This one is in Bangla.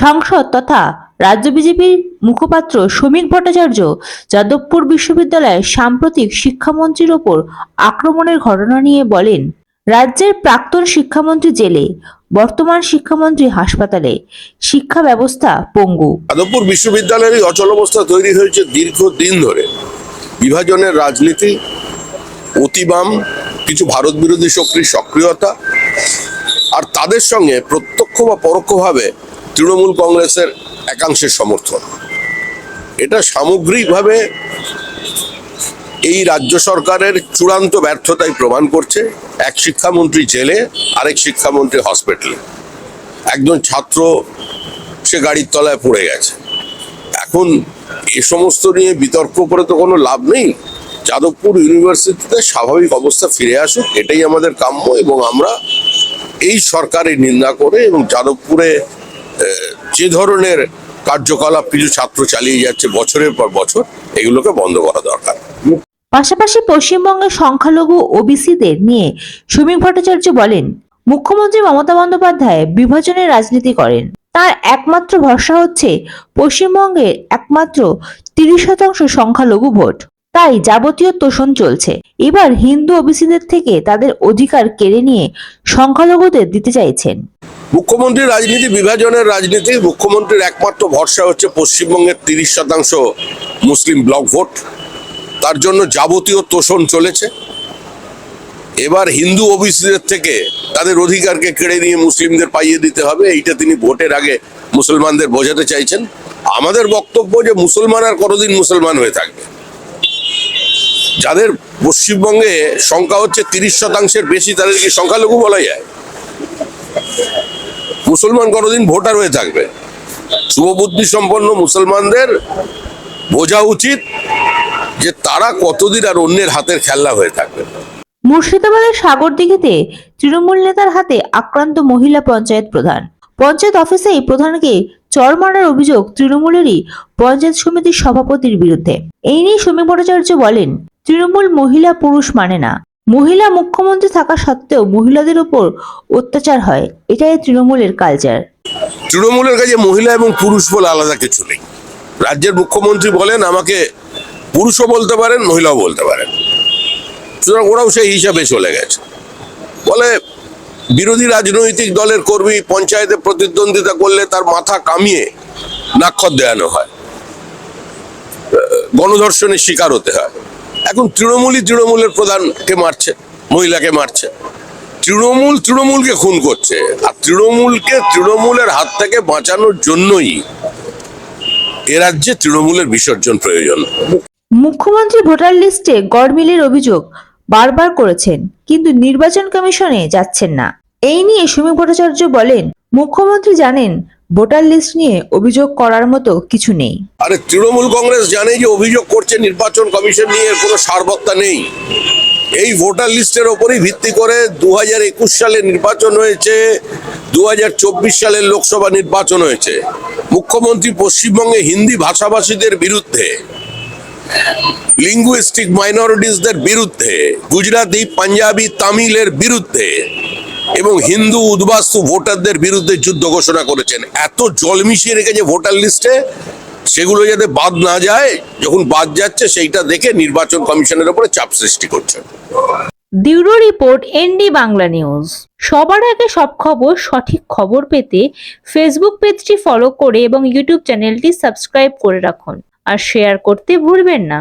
সাংসদ তথা রাজ্য বিজেপির মুখপাত্র শ্রমিক ভট্টাচার্য যাদবপুর বিশ্ববিদ্যালয়ের সাম্প্রতিক শিক্ষামন্ত্রীর ওপর আক্রমণের ঘটনা নিয়ে বলেন, রাজ্যের প্রাক্তন শিক্ষামন্ত্রী জেলে, বর্তমান শিক্ষামন্ত্রী হাসপাতালে, শিক্ষা ব্যবস্থা পঙ্গু। যাদবপুর বিশ্ববিদ্যালয়ের এই অচল অবস্থা তৈরি হয়েছে দীর্ঘদিন ধরে। বিভাজনের রাজনীতি, অতিবাম, কিছু ভারত বিরোধী শক্তির সক্রিয়তা, আর তাদের সঙ্গে প্রত্যক্ষ বা পরোক্ষভাবে তৃণমূল কংগ্রেসের একাংশের সমর্থন। এটা সামগ্রিকভাবে এই রাজ্য সরকারের চূড়ান্ত ব্যর্থতাই প্রমাণ করছে। এক শিক্ষামন্ত্রী জেলে, আরেক শিক্ষামন্ত্রী হসপিটালে। একজন ছাত্র সে গাড়ির তলায় পড়ে গেছে। এখন এ সমস্ত নিয়ে বিতর্ক করে তো কোনো লাভ নেই। যাদবপুর ইউনিভার্সিটিতে স্বাভাবিক অবস্থা ফিরে আসুক, এটাই আমাদের কাম্য এবং আমরা এই সরকারের নিন্দা করে এবং যাদবপুরে যে ধরনের কার্যকলাপ কিছু ছাত্র চালিয়ে যাচ্ছে বছরের পর বছর, এগুলোকে বন্ধ করা দরকার। পাশাপাশি পশ্চিমবঙ্গের সংখ্যালঘু ওবিসিদের নিয়ে শ্রমিক ভট্টাচার্য বলেন, মুখ্যমন্ত্রী মমতা বন্দ্যোপাধ্যায় বিভাজনের রাজনীতি করেন। তার একমাত্র ভরসা হচ্ছে পশ্চিমবঙ্গের একমাত্র তিরিশ শতাংশ সংখ্যালঘু ভোট। তাই যাবতীয় তোষণ চলছে। এবার হিন্দু ওবিসিদের থেকে তাদের অধিকার কেড়ে নিয়ে সংখ্যালঘুদের দিতে চাইছেন। মুখ্যমন্ত্রীর রাজনীতি বিভাজনের রাজনীতি, মুখ্যমন্ত্রীর একমাত্র ভরসা হচ্ছে পশ্চিমবঙ্গের তিরিশ শতাংশ মুসলিম ব্লক ভোট। তার জন্য যাবতীয় তোষণ চলেছে। এবার হিন্দু ওবিসিদের থেকে তাদের অধিকারকে কেড়ে নিয়ে মুসলিমদের পাইয়ে দিতে হবে, এইটা তিনি ভোটের আগে মুসলমানদের বোঝাতে চাইছেন। আমাদের বক্তব্য যে মুসলমান আর কতদিন মুসলমান হয়ে থাকবে। যাদের পশ্চিমবঙ্গে সংখ্যা হচ্ছে তিরিশ শতাংশের বেশি তাদের কি সংখ্যালঘু বলা যায়। মুসলমান কতদিন ভোটার হয়ে থাকবে। শুভবুদ্ধি সম্পন্ন মুসলমানদের বোঝা উচিত যে তারা কতদিন আর অন্যের হাতের খেলনা হয়ে থাকবে। মুর্শিদাবাদের সাগরদিঘিতে তৃণমূল নেতার হাতে আক্রান্ত মহিলা পঞ্চায়েত প্রধান। পঞ্চায়েত অফিসেই প্রধানকে চর মারার অভিযোগ তৃণমূলেরই পঞ্চায়েত সমিতির সভাপতির বিরুদ্ধে। এই নিয়ে শ্রমিক ভট্টাচার্য বলেন, তৃণমূল মহিলা পুরুষ মানে না। মহিলা মুখ্যমন্ত্রী থাকা সত্ত্বেও মহিলাদের উপর অত্যাচার হয়। এটাই তৃণমূলের কালচার তৃণমূলের কাছে মহিলা এবং পুরুষ বলে আলাদা কিছু নেই। রাজ্যের মুখ্যমন্ত্রী বলেন, আমাকে পুরুষও বলতে পারেন, মহিলাও বলতে পারেন। সুতরাং ওরাও সেই হিসাবে চলে গেছে। বলে বিরোধী রাজনৈতিক দলের কর্মী পঞ্চায়েতে প্রতিদ্বন্দ্বিতা করলে তার মাথা কামিয়ে নাক্ষর দেয়ানো হয়। গণধর্ষণের শিকার হতে হয়। এখন তৃণমূলই তৃণমূলের প্রধানকে মারছে, মহিলাকে মারছে। তৃণমূল তৃণমূলকে খুন করছে। আর তৃণমূলকে তৃণমূলের হাত থেকে বাঁচানোর জন্যই এ রাজ্যে তৃণমূলের বিসর্জন প্রয়োজন। মুখ্যমন্ত্রী ভোটার লিস্টে গড়মিলের অভিযোগ বারবার করেছেন, কিন্তু নির্বাচন কমিশনে যাচ্ছেন না। এই নিয়ে শ্রমিক ভট্টাচার্য বলেন, মুখ্যমন্ত্রী জানেন ভোটার লিস্ট নিয়ে অভিযোগ করার মতো কিছু নেই। আরে তৃণমূল কংগ্রেস জানে যে অভিযোগ করছে, নির্বাচন কমিশন নিয়ে এর কোনো সারবত্তা নেই। এই ভোটার লিস্টের ওপরই ভিত্তি করে দু হাজার একুশ সালে নির্বাচন হয়েছে দু হাজার চব্বিশ সালের লোকসভা নির্বাচন হয়েছে। মুখ্যমন্ত্রী পশ্চিমবঙ্গে হিন্দি ভাষাভাষীদের বিরুদ্ধে লিঙ্গুইস্টিক মাইনরিটিসদের বিরুদ্ধে গুজরাটি পাঞ্জাবি, তামিলের বিরুদ্ধে এবং হিন্দু উদ্বাস্তু ভোটারদের বিরুদ্ধে যুদ্ধ ঘোষণা করেছেন। এত জল মিশিয়ে রেখেছে ভোটার লিস্টে, সেগুলো যাতে বাদ না যায়, যখন বাদ যাচ্ছে সেইটা দেখে নির্বাচন কমিশনের উপরে চাপ সৃষ্টি করছেন bureau report, ND Bangla news. সবার আগে সব খবর, সঠিক খবর পেতে ফেসবুক পেজটি ফলো করে এবং ইউটিউব চ্যানেলটি সাবস্ক্রাইব করে রাখুন। আর শেয়ার করতে ভুলবেন না।